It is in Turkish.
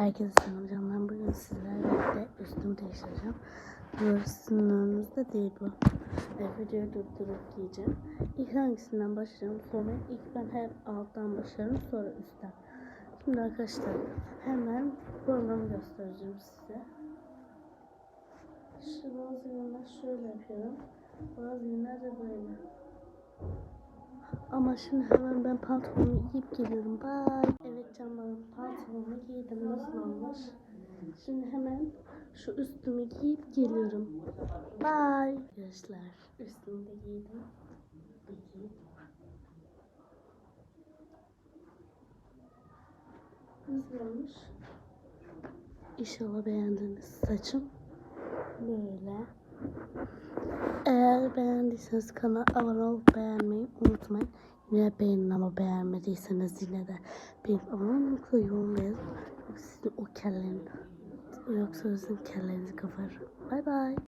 Herkese selam. Ben bugün sizlerle üstümü değiştireceğim. Burasının önünüzde değil bu. Ve videoyu durdurup giyeceğim. İlk hangisinden başlayalım? Sonra ilk ben hep alttan başlarım sonra üstten. Şimdi arkadaşlar hemen formumu göstereceğim size. Şu bazı günler şöyle yapıyorum. Bazı günler de böyle. Ama şimdi hemen ben pantolonumu giyip geliyorum. Bye. Evet canlarım pantolonumu giydim. Nasıl olmuş? Şimdi hemen şu üstümü giyip geliyorum. Bye. Arkadaşlar üstümü de giydim. Nasıl olmuş? İnşallah beğendiniz saçım. Böyle. Eğer beğendiyseniz kanala abone olup beğenmeyi unutmayın. Yine beğenin ama beğenmediyseniz yine de benim abone yorum yazın. Yoksa sizin o kellerin yoksa sizin kellerinizi kaparım. Bay bay.